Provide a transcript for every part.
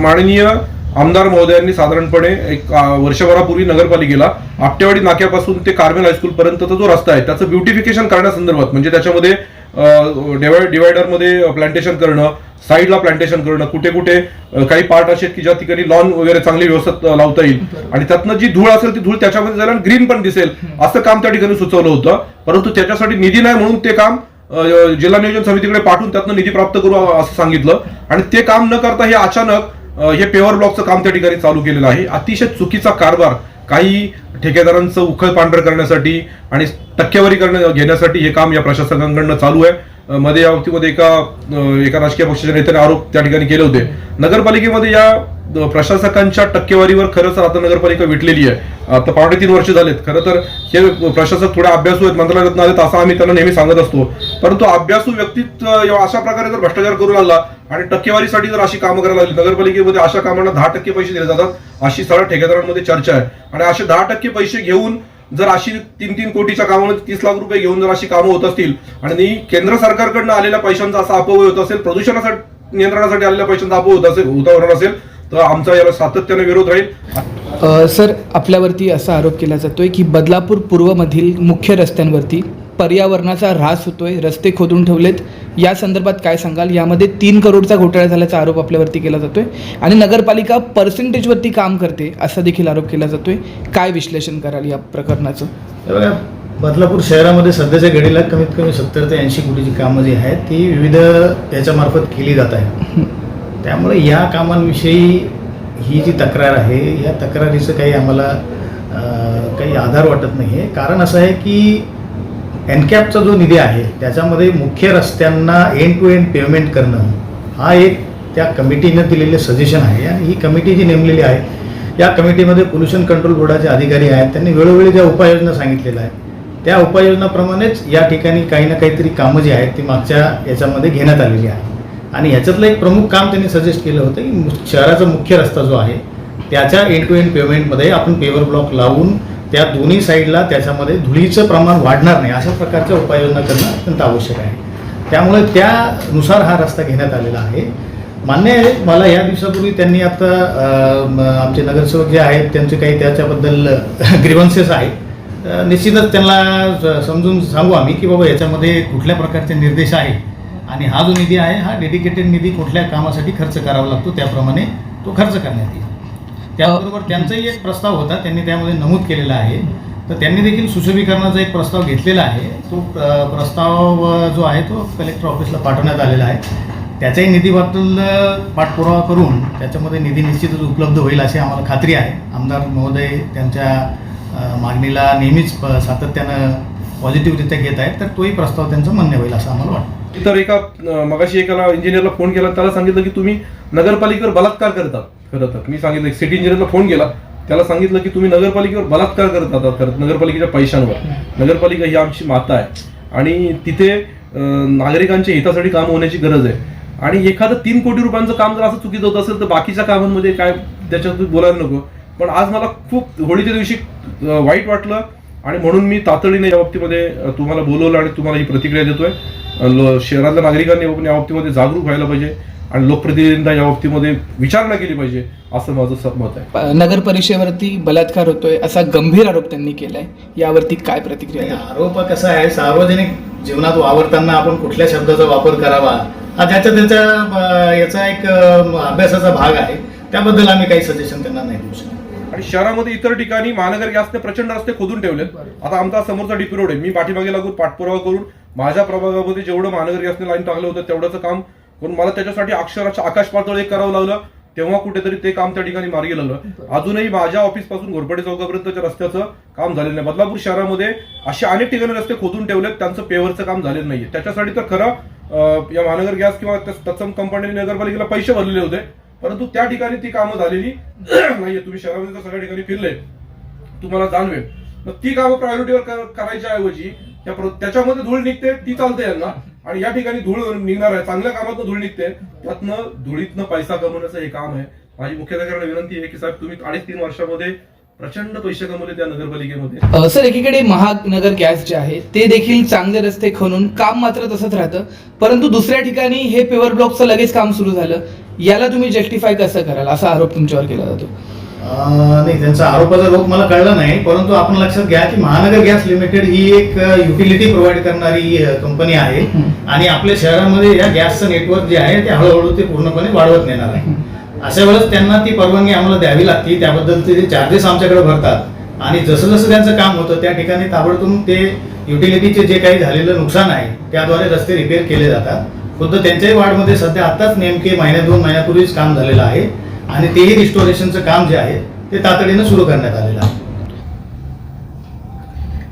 माननीय आमदार महोदयांनी साधारणपणे एक वर्षभरापूर्वी नगरपालिकेला आपटेवाडी नाक्यापासून ते कार्मेल हायस्कूल पर्यंतचा जो रस्ता आहे त्याचं ब्युटिफिकेशन करण्यासंदर्भात म्हणजे त्याच्यामध्ये डिवायडर डिवायडरमध्ये प्लांटेशन करणं साईडला प्लांटेशन करणं कुठे कुठे काही पार्ट असे की ज्या ठिकाणी लॉन वगैरे चांगली व्यवस्थित लावता येईल. आणि त्यातनं जी धूळ असेल ती धूळ त्याच्यामध्ये जाईल आणि ग्रीन पण दिसेल असं काम त्या ठिकाणी सुचवलं होतं. परंतु त्याच्यासाठी निधी नाही म्हणून ते काम जिल्हा नियोजन समितीकडे पाठवून त्यातनं निधी प्राप्त करू असं सांगितलं. आणि ते काम न करता हे अचानक हे पेवर ब्लॉकचं काम त्या ठिकाणी चालू केलेलं आहे. अतिशय चुकीचा कारभार काही ठेकेदारांचं उखळ पांढर करण्यासाठी आणि टक्केवारी करण्या घेण्यासाठी हे काम या प्रशासकांकडनं चालू आहे. मध्ये या बाबतीमध्ये एका एका राजकीय पक्षाच्या नेत्याने आरोप त्या ठिकाणी केले होते. नगरपालिकेमध्ये या प्रशासकांच्या टक्केवारीवर खरंच आता नगरपालिका विटलेली आहे. आता पावणे तीन वर्ष झालेत. खरं तर हे प्रशासक थोडे अभ्यासू आहेत मंत्रालयात आलेत असं आम्ही त्यांना नेहमी सांगत असतो. परंतु अभ्यासू व्यक्तीत अशा प्रकारे जर भ्रष्टाचार करू लागला आणि टक्केवारीसाठी जर अशी कामं करायला लागली नगरपालिकेमध्ये अशा कामांना दहा टक्के पैसे दिले जातात अशी सरळ ठेकेदारांमध्ये चर्चा आहे. आणि असे दहा टक्के पैसे घेऊन जर अशी तीन तीन कोटीच्या कामामध्ये तीस लाख रुपये घेऊन जर अशी कामं होत असतील आणि केंद्र सरकारकडनं आलेल्या पैशांचा असा अपव्यय होत असेल प्रदूषणासाठी नियंत्रणासाठी आलेल्या पैशांचा अपव्यय होत असेल होता होणार असेल तर आमचा याला सातत्याने विरोध राहील. सर आपल्यावरती असा आरोप केला जातोय की बदलापूर पूर्वमधील मुख्य रस्त्यांवरती पर्यावरणाचा ऱ्हास होतोय रस्ते खोदून ठेवलेत. या संदर्भात काय सांगाल? यामध्ये तीन करोडचा घोटाळा झाल्याचा आरोप आपल्यावरती केला जातोय आणि नगरपालिका पर्सेंटेजवरती काम करते असा देखील आरोप केला जातोय. काय विश्लेषण कराल या प्रकरणाचं? हे बघा बदलापूर शहरामध्ये सध्याच्या घडीला कमीत कमी सत्तर ते ऐंशी कोटीची कामं जी आहेत ती विविध याच्यामार्फत केली जात आहेत. त्यामुळे या कामांविषयी ही जी तक्रार आहे या तक्रारीचं काही आम्हाला काही आधार वाटत नाही आहे कारण असं आहे की एनकॅपचा जो निधी आहे त्याच्यामध्ये मुख्य रस्त्यांना एंड टू एंड पेमेंट करणं हा एक त्या कमिटीनं दिलेले सजेशन आहे. आणि ही कमिटी जी नेमलेली आहे या कमिटीमध्ये पोल्युशन कंट्रोल बोर्डाचे अधिकारी आहेत. त्यांनी वेळोवेळी ज्या उपाययोजना सांगितलेल्या आहेत त्या उपाययोजनाप्रमाणेच या ठिकाणी काही ना काहीतरी कामं जी आहेत ती मागच्या याच्यामध्ये घेण्यात आलेली आहे आणि ह्याच्यातलं एक प्रमुख काम त्यांनी सजेस्ट केलं होतं की मु- शहराचा मुख्य रस्ता जो आहे त्याच्या एंड टू एंड पेमेंटमध्ये आपण पेवर ब्लॉक लावून त्या दोन्ही साईडला त्याच्यामध्ये धुळीचं प्रमाण वाढणार नाही अशा प्रकारच्या उपाययोजना करणं अत्यंत आवश्यक आहे. त्यामुळे त्यानुसार हा रस्ता घेण्यात आलेला आहे. मान्य आहे मला या दिवसापूर्वी त्यांनी आता म, आमचे नगरसेवक जे आहेत त्यांचे काही त्याच्याबद्दल ग्रीवन्सेस आहेत. निश्चितच त्यांना समजून सांगू आम्ही की बाबा याच्यामध्ये कुठल्या प्रकारचे निर्देश आहेत. आणि हा जो निधी आहे हा डेडिकेटेड निधी कुठल्या कामासाठी खर्च करावा लागतो त्याप्रमाणे तो खर्च करण्यात येईल. त्याबरोबर त्यांचाही एक प्रस्ताव होता त्यांनी त्यामध्ये नमूद केलेला आहे. तर त्यांनी देखील सुशोभीकरणाचा एक प्रस्ताव घेतलेला आहे. तो प्रस्ताव जो आहे तो कलेक्टर ऑफिसला पाठवण्यात आलेला आहे. त्याच्याही निधीबद्दल पाठपुरावा करून त्याच्यामध्ये निधी निश्चितच उपलब्ध होईल अशी आम्हाला खात्री आहे. आमदार महोदय त्यांच्या मागणीला नेहमीच प- सातत्यानं पॉझिटिव्हरित्या घेत आहेत. तर तोही प्रस्ताव त्यांचं मान्य होईल असं आम्हाला वाटतं. तर एका मगाशी एकाला इंजिनियरला फोन केला त्याला सांगितलं की तुम्ही नगरपालिकेवर बलात्कार करतात खरं तर. मी सांगितलं सिटी इंजिनियरला फोन केला. त्याला सांगितलं की तुम्ही नगरपालिकेवर बलात्कार करत आहात खरं नगरपालिकेच्या पैशांवर. नगरपालिका ही आमची माता आहे. आणि तिथे नागरिकांच्या हितासाठी काम होण्याची गरज आहे. आणि एखादं तीन कोटी रुपयांचं काम जर असं चुकीचं होत असेल तर बाकीच्या कामांमध्ये काय त्याच्यात बोलायला नको. पण आज मला खूप होळीच्या दिवशी वाईट वाटलं. आणि म्हणून मी तातडीने या बाबतीमध्ये तुम्हाला बोलवलं आणि तुम्हाला ही प्रतिक्रिया देतोय. शहरातल्या नागरिकांनी आपण या बाबतीमध्ये जागरूक व्हायला पाहिजे आणि लोकप्रतिनिधींना या बाबतीमध्ये विचारणा केली पाहिजे असं माझं मत आहे. नगर परिषदेवरती बलात्कार होतोय असा गंभीर आरोप त्यांनी केलाय. यावरती काय प्रतिक्रिया? आरोप कसा आहे सार्वजनिक जीवनात वावरताना आपण कुठल्या शब्दाचा वापर करावा? हा ज्याच्या त्याच्या अं, याचा एक अभ्यासाचा भाग आहे. त्याबद्दल आम्ही काही सजेशन त्यांना नाही देऊ शकतो. आणि शहरामध्ये इतर ठिकाणी महानगर गॅसने प्रचंड रस्ते खोदून ठेवलेत. आता आमचा समोरचा डीपी रोड आहे. मी पाठीमागे लागून पाठपुरावा करून माझ्या प्रभागामध्ये जेवढं महानगर गॅसने लाईन टाकलं होतं तेवढंच काम करून मला त्याच्यासाठी अक्षराचं आकाश पातळ एक करावं लागलं. तेव्हा कुठेतरी ते काम त्या ठिकाणी मार्गी लागलं अजूनही माझ्या ऑफिसपासून घोरपडे चौकापर्यंतच्या रस्त्याचं काम झालेलं नाही. बदलापूर शहरामध्ये असे अनेक ठिकाणी रस्ते खोदून ठेवलेत. त्यांचं पेवरचं काम झालेलं नाहीये. त्याच्यासाठी तर खरं या महानगर गॅस किंवा तत्सम कंपनीने नगरपालिकेला पैसे भरलेले होते. परंतु त्या ठिकाणी ती कामं झालेली नाहीये. तुम्ही शहरामध्ये सगळ्या ठिकाणी फिरले. तुम्हाला जाणवेल. मग ती कामं प्रायोरिटीवर करायच्या ऐवजी त्याच्यामध्ये धूळ निघते ती चालते यांना. आणि या ठिकाणी धूळ निघणार आहे. चांगल्या कामातून धूळ निघते. त्यातनं धुळीतनं पैसा कमवण्याचं हे काम आहे. माझी मुख्याधिकाऱ्यांना विनंती आहे की साहेब तुम्ही अडीच तीन वर्षामध्ये प्रचंड पैसे कमवले त्या नगरपालिकेमध्ये. सर एकीकडे महानगर गॅस जे आहे ते देखील चांगले रस्ते खणून काम मात्र तसंच राहतं. परंतु दुसऱ्या ठिकाणी हे पेवर ब्लॉकचं लगेच काम सुरू झालं. याला तुम्ही जस्टिफाय कसं कराल? असा आरोप तुमच्यावर केला जातो. नाही त्यांचा आरोपाचा रोग मला कळला नाही परंतु आपण लक्षात घ्या की महानगर गॅस लिमिटेड ही एक युटिलिटी प्रोव्हाइड करणारी कंपनी आहे. आणि आपल्या शहरामध्ये या गॅसचं नेटवर्क जे आहे ते हळूहळू ते पूर्णपणे वाढवत नेणार आहे. अशा वेळेस त्यांना ती परवानगी आम्हाला द्यावी लागते त्याबद्दलचे जे चार्जेस आमच्याकडे भरतात. आणि जसं जसं त्यांचं काम होतं त्या ठिकाणी ताबडतोब ते युटिलिटीचे जे काही झालेलं नुकसान आहे त्याद्वारे रस्ते रिपेअर केले जातात. खुद्द त्यांच्याही वार्डमध्ये सध्या आत्ताच नेमके महिन्या दोन महिन्यापूर्वीच काम झालेलं आहे. आणि तेही रिस्टोरेशनचं काम जे आहे ते तातडीनं सुरू करण्यात आलेलं आहे.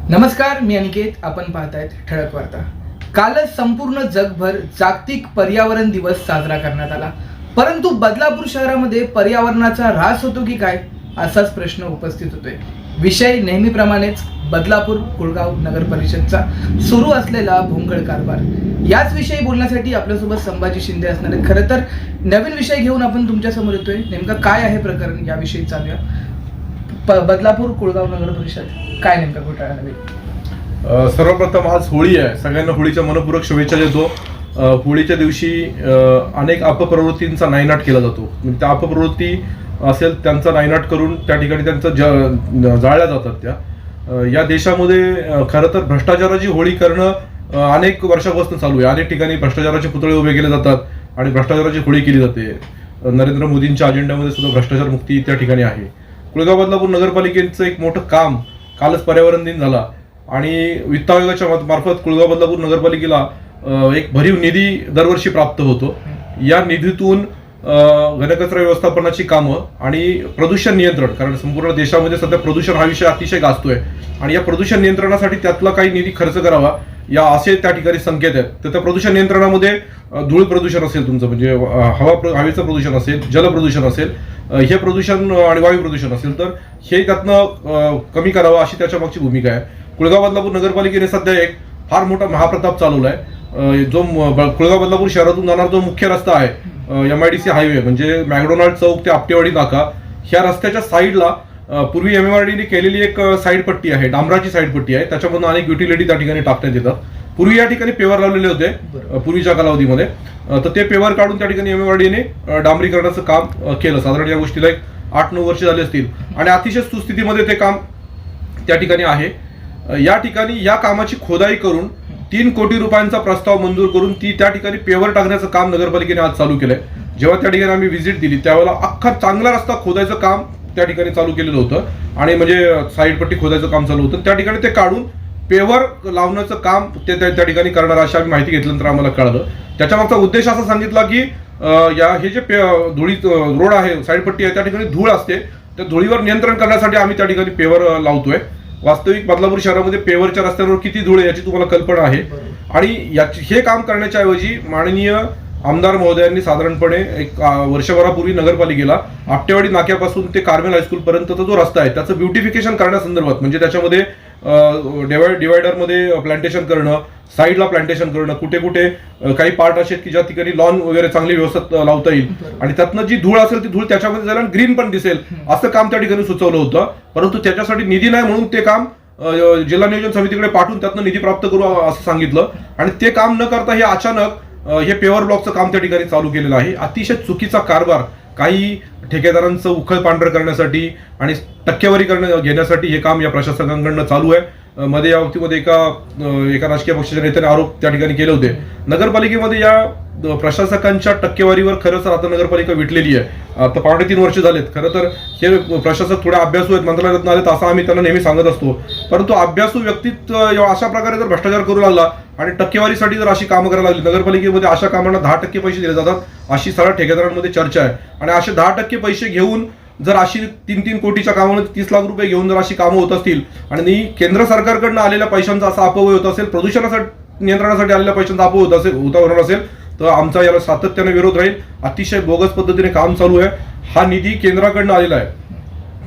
नमस्कार मी अनिकेत. आपण पाहतायत ठळक वार्ता. कालच संपूर्ण जगभर जागतिक पर्यावरण दिवस साजरा करण्यात आला. परंतु बदलापूर शहरामध्ये पर्यावरणाचा ऱ्हास होतो की काय? असाच प्रश्न उपस्थित होतोय. विषय नेहमीप्रमाणेच बदलापूर कुळगाव नगर परिषदचा सुरू असलेला भोंगळ कारभार. याच विषयी बोलण्यासाठी आपल्यासोबत संभाजी शिंदे असणार आहेत. खरं तर नवीन विषय घेऊन आपण तुमच्यासमोर येतोय. नेमकं काय आहे प्रकरण? याविषयी चालूया. बदलापूर कुळगाव नगर परिषद काय नेमका घोटाळा नवीन सर्वप्रथम आज होळी आहे. सगळ्यांना होळीच्या मनपूर्वक शुभेच्छा देतो. होळीच्या दिवशी अनेक अपप्रवृत्तींचा नायनाट केला जातो. म्हणजे त्या अपप्रवृत्ती असेल त्यांचा नायनाट करून त्या ठिकाणी त्यांचं ज जाळल्या जातात त्या. या देशामध्ये खरं तर भ्रष्टाचाराची होळी करणं अनेक वर्षापासून चालू आहे. अनेक ठिकाणी भ्रष्टाचाराचे पुतळे उभे केले जातात आणि भ्रष्टाचाराची होळी केली जाते. नरेंद्र मोदींच्या अजेंड्यामध्ये सुद्धा भ्रष्टाचार मुक्ती त्या ठिकाणी आहे. कुळगाव बदलापूर नगरपालिकेचं एक मोठं काम कालच पर्यावरण दिन झाला आणि वित्त आयोगाच्या मार्फत कुळगाव बदलापूर नगरपालिकेला एक भरीव निधी दरवर्षी प्राप्त होतो. या निधीतून घनकचरा व्यवस्थापनाची कामं आणि प्रदूषण नियंत्रण कारण संपूर्ण देशामध्ये सध्या प्रदूषण हा विषय अतिशय गाजतोय. आणि या प्रदूषण नियंत्रणासाठी त्यातला काही निधी खर्च करावा या असे त्या ठिकाणी संकेत आहेत. तर त्या प्रदूषण नियंत्रणामध्ये धूळ प्रदूषण असेल तुमचं म्हणजे हवा प्र- हवेचं प्रदूषण असेल जल प्रदूषण असेल हे प्रदूषण आणि वायू प्रदूषण असेल तर हे त्यातनं कमी करावं अशी त्याच्या मागची भूमिका आहे. कुळगाव बदलापूर नगरपालिकेने सध्या एक फार मोठा महाप्रताप चालवलाय. आहे जो कुळगाव बदलापूर शहरातून जाणारा जो मुख्य रस्ता आहे M I D C highway म्हणजे मॅकडोनाल्ड चौक ते आपटेवाडी नाका ह्या रस्त्याच्या साईडला पूर्वी एम आर डीने केलेली एक साईड पट्टी आहे डांबराची साईड पट्टी आहे त्याच्यामधून अनेक युटिलिटी त्या ठिकाणी टाकण्यात येतात. पूर्वी या ठिकाणी पेवर लावलेले होते पूर्वीच्या कालावधीमध्ये. तर ते पेवर काढून त्या ठिकाणी एम आर डीने डांबरीकरणाचं काम केलं. साधारण या गोष्टीला एक आठ नऊ वर्ष झाली असतील. आणि अतिशय सुस्थितीमध्ये ते काम त्या ठिकाणी आहे. या ठिकाणी या कामाची खोदाई करून तीन कोटी रुपयांचा प्रस्ताव मंजूर करून ती त्या ठिकाणी पेवर टाकण्याचं काम नगरपालिकेने आज चालू केलंय. जेव्हा त्या ठिकाणी आम्ही व्हिजिट दिली त्यावेळेला अख्खा चांगला रस्ता खोदायचं काम त्या ठिकाणी चालू केलेलं होतं. आणि म्हणजे साईडपट्टी खोदायचं काम चालू होतं. त्या ठिकाणी ते काढून पेवर लावण्याचं काम ते त्या त्या ठिकाणी करणार अशी आम्ही माहिती घेतल्यानंतर आम्हाला कळलं. त्याच्या मागचा उद्देश असा सांगितला की या हे जे पे धुळी रोड आहे साईडपट्टी आहे त्या ठिकाणी धूळ असते. त्या धुळीवर नियंत्रण करण्यासाठी आम्ही त्या ठिकाणी पेवर लावतोय. वास्तविक बदलापूर शहरामध्ये पेवरच्या रस्त्यांवर किती धूळ आहे याची तुम्हाला कल्पना आहे. आणि याची हे काम करण्याच्या ऐवजी माननीय आमदार महोदयांनी साधारणपणे एक वर्षभरापूर्वी नगरपालिकेला आपटेवाडी नाक्यापासून ते कार्मेल हायस्कूल पर्यंतचा जो रस्ता आहे त्याचं ब्युटिफिकेशन करण्यासंदर्भात म्हणजे त्याच्यामध्ये डिवायडरमध्ये प्लांटेशन करणं साईडला प्लांटेशन करणं कुठे कुठे काही पार्ट असे की ज्या ठिकाणी लॉन वगैरे चांगली व्यवस्थित लावता येईल. आणि त्यातनं जी धूळ असेल ती धूळ त्याच्यामध्ये जाईल आणि ग्रीन पण दिसेल असं काम त्या ठिकाणी सुचवलं होतं. परंतु त्याच्यासाठी निधी नाही म्हणून ते काम जिल्हा नियोजन समितीकडे पाठवून त्यातनं निधी प्राप्त करू असं सांगितलं. आणि ते काम न करता हे अचानक हे पेवर ब्लॉकचं काम त्या ठिकाणी चालू केलेलं आहे. अतिशय चुकीचा कारभार काही ठेकेदारांचं उखळ पांढर करण्यासाठी आणि टक्केवारी करण्या घेण्यासाठी हे काम या प्रशासकांकडनं चालू आहे. मध्ये या बाबतीमध्ये एका एका राजकीय पक्षाच्या नेत्याने आरोप त्या ठिकाणी केले होते. नगरपालिकेमध्ये या प्रशासकांच्या टक्केवारीवर खरंच आता नगरपालिका विटलेली आहे. आता पावणे तीन वर्ष झालेत. खरं तर हे प्रशासक थोडे अभ्यासू आहेत मंत्रालयात आलेत असं आम्ही त्यांना नेहमी सांगत असतो. परंतु अभ्यासू व्यक्तीत अशा प्रकारे जर भ्रष्टाचार करू लागला आणि टक्केवारीसाठी जर अशी कामं करायला लागली नगरपालिकेमध्ये अशा कामांना दहा टक्के पैसे दिले जातात अशी सरळ ठेकेदारांमध्ये चर्चा आहे. आणि असे दहा टक्के पैसे घेऊन जर अशी तीन तीन कोटीच्या कामामध्ये तीस लाख रुपये घेऊन जर अशी कामं होत असतील आणि केंद्र सरकारकडनं आलेल्या पैशांचा असा अपव्यय होत असेल प्रदूषणासाठी नियंत्रणासाठी आलेल्या पैशांचा अपव्यय होत असेल होता होणार असेल तर आमचा याला सातत्याने विरोध राहील. अतिशय बोगस पद्धतीने काम चालू आहे. हा निधी केंद्राकडनं आलेला आहे.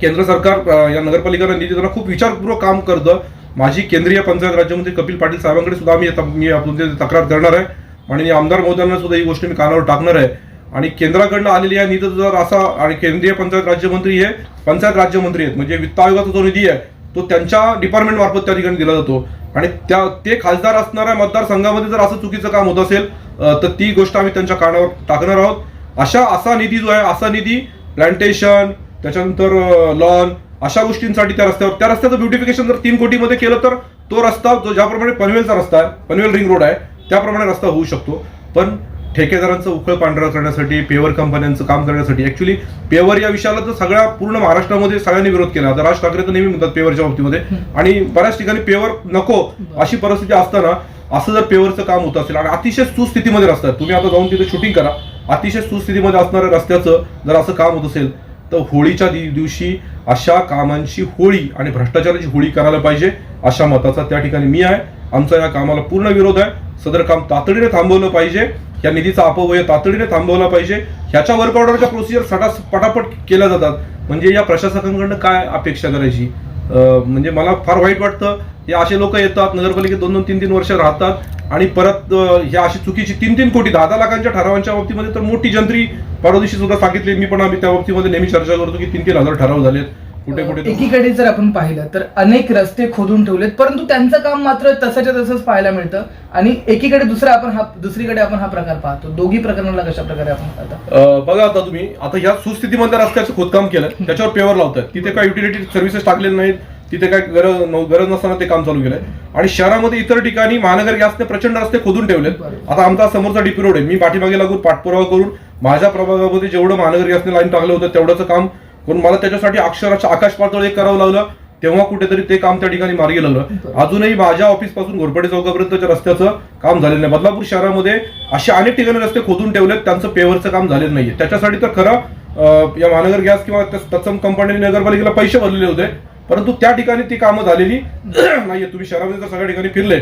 केंद्र सरकार या नगरपालिकांना निधी देताना खूप विचारपूर्वक काम करतं. माझी केंद्रीय पंचायत राज्यमंत्री कपिल पाटील साहेबांकडे सुद्धा आम्ही मी तक्रार करणार आहे. आणि आमदार महोदयांना सुद्धा ही गोष्ट मी कानावर टाकणार आहे. आणि केंद्राकडनं आलेली या निधी जर असा आणि केंद्रीय पंचायत राज्यमंत्री हे पंचायत राज्यमंत्री आहेत म्हणजे वित्त आयोगाचा जो निधी आहे तो त्यांच्या डिपार्टमेंट मार्फत त्या ठिकाणी दिला जातो. आणि त्या ते खासदार असणाऱ्या मतदारसंघामध्ये जर असं चुकीचं काम होत असेल तर ती गोष्ट आम्ही त्यांच्या कानावर टाकणार आहोत. अशा असा निधी जो आहे असा निधी प्लांटेशन त्याच्यानंतर लॉन अशा गोष्टींसाठी त्या रस्त्यावर त्या रस्त्याचं ब्युटिफिकेशन जर तीन कोटीमध्ये केलं तर तो रस्ता जो ज्याप्रमाणे पनवेलचा रस्ता आहे पनवेल रिंग रोड आहे त्याप्रमाणे रस्ता होऊ शकतो. पण ठेकेदारांचं उकळ पांढरा करण्यासाठी पेवर कंपन्यांचं काम करण्यासाठी. ऍक्च्युली पेवर या विषयाला तर सगळ्या पूर्ण महाराष्ट्रामध्ये सगळ्यांनी विरोध केला. आता राज ठाकरे तर नेहमी म्हणतात पेवरच्या बाबतीमध्ये. आणि बऱ्याच ठिकाणी पेवर नको अशी परिस्थिती असताना असं जर पेवरचं काम होत असेल आणि अतिशय सुस्थितीमध्ये रस्ता आहे तुम्ही आता जाऊन तिथे शूटिंग करा. अतिशय सुस्थितीमध्ये असणाऱ्या रस्त्याचं जर असं काम होत असेल तर होळीच्या दिवशी अशा कामांची होळी आणि भ्रष्टाचाराची होळी करायला पाहिजे अशा मताचा त्या ठिकाणी मी आहे. आमचा या कामाला पूर्ण विरोध आहे. सदर काम तातडीने थांबवलं पाहिजे. या निधीचा अपव्यय तातडीने थांबवला पाहिजे. ह्याच्या वर्क ऑर्डरच्या प्रोसिजर सटा पटापट केल्या जातात. म्हणजे या प्रशासकांकडनं काय अपेक्षा करायची? म्हणजे मला फार वाईट वाटतं. हे असे लोक येतात नगरपालिकेत दोन दोन तीन तीन वर्ष राहतात आणि परत ह्या अशी चुकीची तीन तीन कोटी दहा दहा लाखांच्या ठरावांच्या बाबतीमध्ये तर मोठी जंत्री परवा दिवशी सुद्धा सांगितली. मी पण आम्ही त्या बाबतीमध्ये नेहमी चर्चा करतो की तीन तीन हजार ठराव झालेत. कुठे कुठे एकीकडे जर आपण पाहिलं तर अनेक रस्ते खोदून ठेवलेत परंतु त्यांचं काम मात्र तसंच्या तसंच पाहायला मिळतं. आणि एकीकडे दुसरा आपण हा दुसरीकडे आपण हा प्रकार पाहतो. दोघी प्रकरणाला कशा प्रकारे आपण बघा आता तुम्ही आता ह्या सुस्थितीमध्ये रस्त्याचं खोदकाम केलं त्याच्यावर पेवर लावतात. तिथे काय युटिलिटी सर्व्हिसेस टाकलेले नाहीत तिथे काय गरज गरज नसताना ते काम चालू केलंय. आणि शहरामध्ये इतर ठिकाणी महानगर गॅसने प्रचंड रस्ते खोदून ठेवलेत. आता आमचा समोरचा डीपी रोड आहे. मी पाठीमागे लागून पाठपुरावा करून माझ्या प्रभागामध्ये जेवढं महानगर गॅसने लाईन टाकलं होतं तेवढंच काम पण मला त्याच्यासाठी अक्षराच्या आकाश पातळी करावं लागलं. तेव्हा कुठेतरी ते काम त्या ठिकाणी मार्गी लागलं. अजूनही माझ्या ऑफिसपासून घोरपडे चौकापर्यंतच्या रस्त्याचं काम झालेलं नाही. बदलापूर शहरामध्ये असे अनेक ठिकाणी रस्ते खोदून ठेवलेत. त्यांचं पेवरचं काम झालेलं नाहीये. त्याच्यासाठी तर खरं या महानगर गॅस किंवा तत्सम कंपनीने नगरपालिकेला पैसे भरलेले होते. परंतु त्या ठिकाणी ती कामं झालेली नाहीये. तुम्ही शहरामध्ये तर सगळ्या ठिकाणी फिरले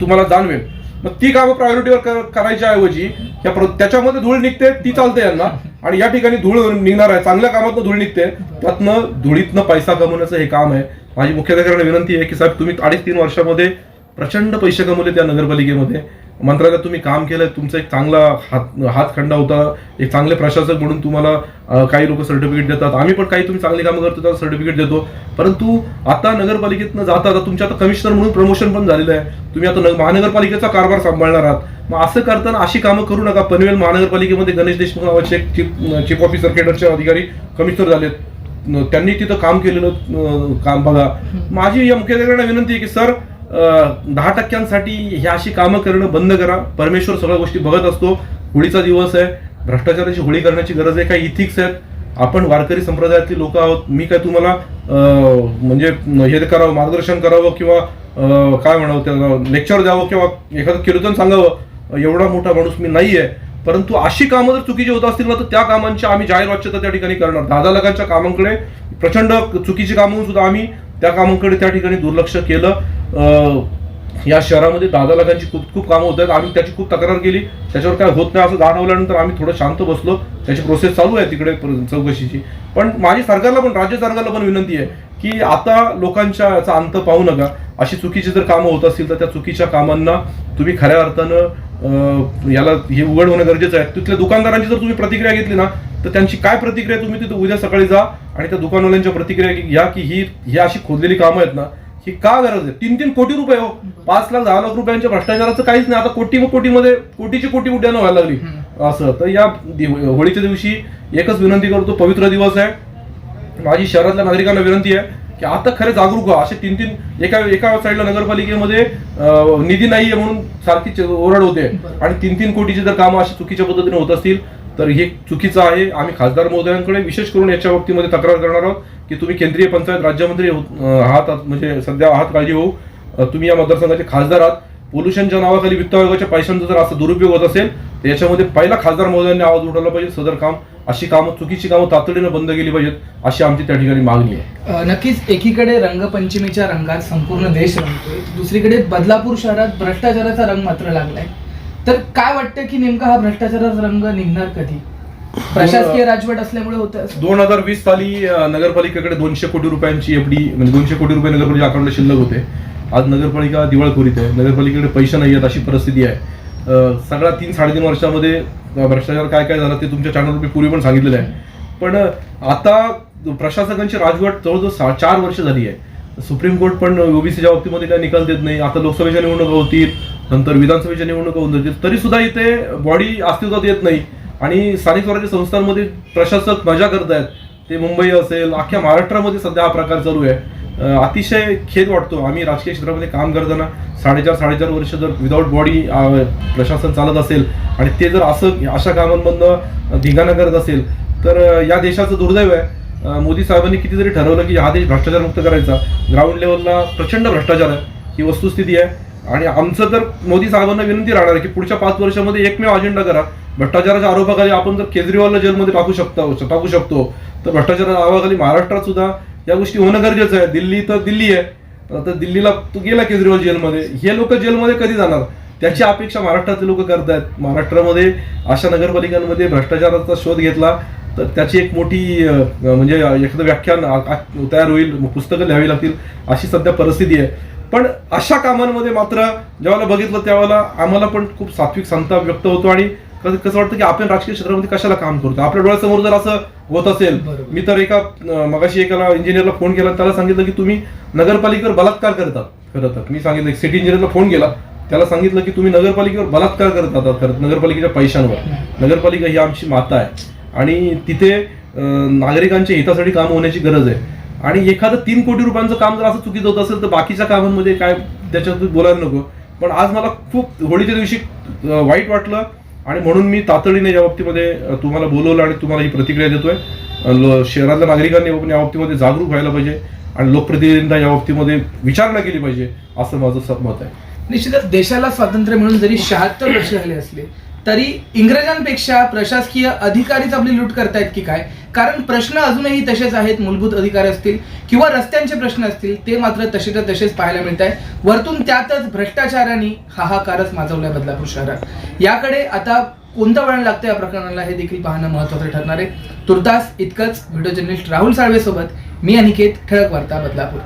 तुम्हाला जाणवेल. मग ती कामं प्रायोरिटीवर करायच्या ऐवजी त्याच्यामध्ये धूळ निघते ती चालते यांना. आणि या ठिकाणी धूळ निघणार आहे. चांगल्या कामातनं धूळ निघते. त्यातनं धुळीतनं पैसा कमवण्याचं हे काम आहे. माझी मुख्याधिकाऱ्यांना विनंती आहे की साहेब तुम्ही अडीच तीन वर्षामध्ये प्रचंड पैसे कमवले त्या नगरपालिकेमध्ये. मंत्रालयात तुम्ही काम केलं तुमचा एक चांगला हात हातखंडा होता एक चांगले प्रशासक म्हणून तुम्हाला काही लोक सर्टिफिकेट देतात. आम्ही पण काही तुम्ही चांगली कामं करतो त्याला सर्टिफिकेट देतो. परंतु आता नगरपालिकेतनं जाता आता तुमच्या आता कमिशनर म्हणून प्रमोशन पण झालेलं आहे. तुम्ही आता महानगरपालिकेचा कारभार सांभाळणार आहात. मग असं करताना अशी कामं करू नका. पनवेल महानगरपालिकेमध्ये गणेश देशमुख नावाचे एक चीफ चीफ ऑफिसर केडरचे अधिकारी कमिशनर झालेत. त्यांनी तिथं काम केलेलं काम बघा. माझी या मुख्याधिकाऱ्यांना विनंती आहे की सर दहा टक्क्यांसाठी ह्या अशी कामं करणं बंद करा. परमेश्वर सगळ्या गोष्टी बघत असतो. होळीचा दिवस आहे. भ्रष्टाचाराची होळी करण्याची गरज आहे. काही इथिक्स आहेत. आपण वारकरी संप्रदायातली लोक आहोत. मी काय तुम्हाला म्हणजे हे करावं मार्गदर्शन करावं किंवा काय म्हणावं त्याला लेक्चर द्यावं किंवा एखादं कीर्तन सांगावं एवढा मोठा माणूस मी नाहीये. परंतु अशी कामं जर चुकीची होत असतील ना तर त्या कामांची आम्ही जाहीर वाच्यता त्या ठिकाणी करणार. दहा लाखांच्या कामांकडे प्रचंड चुकीची कामं होऊन सुद्धा आम्ही त्या कामांकडे त्या ठिकाणी दुर्लक्ष केलं. या शहरामध्ये दहा दहा लाखांची खूप खूप कामं होत आहेत. आम्ही त्याची खूप तक्रार केली. त्याच्यावर काय होत नाही असं जाणवल्यानंतर आम्ही थोडं शांत बसलो. त्याची प्रोसेस चालू आहे तिकडे चौकशीची. पण माझी सरकारला पण राज्य सरकारला पण विनंती आहे की आता लोकांच्या याचा अंत पाहू नका. अशी चुकीची जर कामं होत असतील तर त्या चुकीच्या कामांना तुम्ही खऱ्या अर्थानं याला हे उघड होणं गरजेचं आहे. तिथल्या दुकानदारांची जर तुम्ही प्रतिक्रिया घेतली ना तर त्यांची काय प्रतिक्रिया तुम्ही तिथं उद्या सकाळी जा आणि त्या दुकानवाल्यांच्या प्रतिक्रिया घ्या की ही ही अशी खोदलेली कामं आहेत ना ही का गरज आहे? तीन तीन कोटी रुपये हो. पाच लाख दहा लाख रुपयांच्या भ्रष्टाचाराचं काहीच नाही. आता कोटी कोटीमध्ये कोटीची कोटी उड्यानं व्हायला लागली. असं. तर या होळीच्या दिवशी एकच विनंती करतो पवित्र दिवस आहे. माझी शहरातल्या नागरिकांना विनंती आहे की आता खरे जागरूक व्हा. असे तीन तीन एका एका साईडला नगरपालिकेमध्ये निधी नाहीये म्हणून सारखी ओरड होते. आणि तीन तीन कोटीची जर कामं अशी चुकीच्या पद्धतीने होत असतील तर हे चुकीचं आहे. आम्ही खासदार महोदयांकडे विशेष करून याच्या बाबतीमध्ये तक्रार करणार आहोत. की तुम्ही केंद्रीय पंचायत राज्यमंत्री आहात म्हणजे सध्या आहात काळजी होऊ तुम्ही या मतदारसंघाचे खासदार आहात. पोल्युशनच्या नावाखाली वित्त आयोगाच्या पैशांचा जर असं दुरुपयोग होत असेल तर याच्यामध्ये पहिला खासदार महोदयांनी आवाज उठवला पाहिजे. सदर काम अशी कामं चुकीची कामं तातडीनं बंद केली पाहिजेत अशी आमची त्या ठिकाणी मागणी आहे. नक्कीच एकीकडे रंगपंचमीच्या रंगात संपूर्ण देश रंगतोय दुसरीकडे बदलापूर शहरात भ्रष्टाचाराचा रंग मात्र लागलाय. तर काय वाटतं की नेमका हा भ्रष्टाचाराचा रंग निघणार कधी? प्रशासकीय राजवट असल्यामुळे होतं दोन हजार वीस साली नगरपालिकेकडे दोनशे कोटी रुपयांची एफडी म्हणजे दोनशे कोटी रुपये नगरपालिका अकाउंटला शिल्लक होते. आज नगरपालिका दिवाळखोरीत आहे. नगरपालिकेकडे पैसे नाही आहेत अशी परिस्थिती आहे. सगळ्या तीन साडेतीन वर्षामध्ये भ्रष्टाचार काय काय झाला ते तुमच्या चॅनलवर मी पूर्वी पण सांगितलेलं आहे. पण आता प्रशासकांची राजवट जवळजवळ चार वर्ष झाली आहे. सुप्रीम कोर्ट पण ओबीसीच्या बाबतीमध्ये काय निकाल देत नाही. आता लोकसभेच्या निवडणुका होतील नंतर विधानसभेच्या निवडणुका होऊन जातील. तरी सुद्धा इथे बॉडी अस्तित्वात येत नाही. आणि स्थानिक स्वराज्य संस्थांमध्ये प्रशासक मजा करत आहेत. ते मुंबई असेल अख्ख्या महाराष्ट्रामध्ये सध्या हा प्रकार चालू आहे. अतिशय खेद वाटतो. आम्ही राजकीय क्षेत्रामध्ये काम करताना साडेचार साडेचार वर्ष जर विदाऊट बॉडी प्रशासन चालत असेल आणि ते जर असं अशा कामांमधनं धिंगाणा करत असेल तर या देशाचं दुर्दैव आहे. मोदी साहेबांनी कितीतरी ठरवलं की हा देश भ्रष्टाचारमुक्त करायचा. ग्राउंड लेवलला प्रचंड भ्रष्टाचार आहे. ही वस्तुस्थिती आहे. आणि आमचं तर मोदी साहेबांना विनंती राहणार आहे की पुढच्या पाच वर्षामध्ये एकमेव अजेंडा करा. भ्रष्टाचाराच्या आरोपाखाली आपण जर केजरीवालला जेलमध्ये टाकू शकतो टाकू शकतो तर भ्रष्टाचाराच्या आरोपाखाली महाराष्ट्रात सुद्धा या गोष्टी होणं गरजेचं आहे. दिल्ली तर दिल्ली आहे. तर दिल्लीला तो गेला केजरीवाल जेलमध्ये. हे लोक जेलमध्ये कधी जाणार? त्याची अपेक्षा महाराष्ट्रातले लोक करत आहेत महाराष्ट्रामध्ये अशा नगरपालिकांमध्ये भ्रष्टाचाराचा शोध घेतला तर त्याची एक मोठी म्हणजे एखादं व्याख्यान तयार होईल पुस्तकं लिहावी लागतील अशी सध्या परिस्थिती आहे. पण अशा कामांमध्ये मात्र ज्यावेळेला बघितलं त्यावेळेला आम्हाला पण खूप सात्विक संताप व्यक्त होतो आणि कसं कसं वाटतं की आपण राजकीय क्षेत्रामध्ये कशाला काम करतो? आपल्या डोळ्यासमोर जर असं होत असेल. मी तर एका मगाशी एकाला इंजिनियरला फोन केला त्याला सांगितलं की तुम्ही नगरपालिकेवर बलात्कार करतात खरं तर. मी सांगितलं सिटी इंजिनियरला फोन केला. त्याला सांगितलं की तुम्ही नगरपालिकेवर बलात्कार करत आहात खरं नगरपालिकेच्या पैशांवर. नगरपालिका ही आमची माता आहे. आणि तिथे नागरिकांच्या हितासाठी काम होण्याची गरज आहे. आणि एखादं तीन कोटी रुपयांचं काम जर असं चुकीचं होत असेल तर बाकीच्या कामांमध्ये काय त्याच्यात बोलायला नको. पण आज मला खूप होळीच्या दिवशी वाईट वाटलं. आणि म्हणून मी तातडीने या बाबतीमध्ये तुम्हाला बोलवलं आणि तुम्हाला ही प्रतिक्रिया देतोय. शहरातल्या नागरिकांनी या बाबतीमध्ये जागरूक व्हायला पाहिजे आणि लोकप्रतिनिधींना या बाबतीमध्ये विचारणा केली पाहिजे असं माझं मत आहे. निश्चितच देशाला स्वातंत्र्य मिळून जरी शहात्तर वर्ष झाले असले तरी इंग्रजांपेक्षा प्रशासकीय अधिकारीच आपली लूट करतायत की काय? कारण प्रश्न अजूनही तसेच आहेत मूलभूत अधिकार असतील किंवा रस्त्यांचे प्रश्न असतील ते मात्र तसेच्या तसेच पाहायला मिळत आहे वरतून त्यातच भ्रष्टाचाराने हाहाकारच माजवलाय बदलापूर शहरात. याकडे आता कोणतं वळण लागतं या प्रकरणाला हे देखील पाहणं महत्वाचं ठरणार आहे. तुर्तास इतकंच. व्हिडिओ जर्नलिस्ट राहुल साळवे सोबत मी अनिकेत ठळक वार्ता बदलापूर.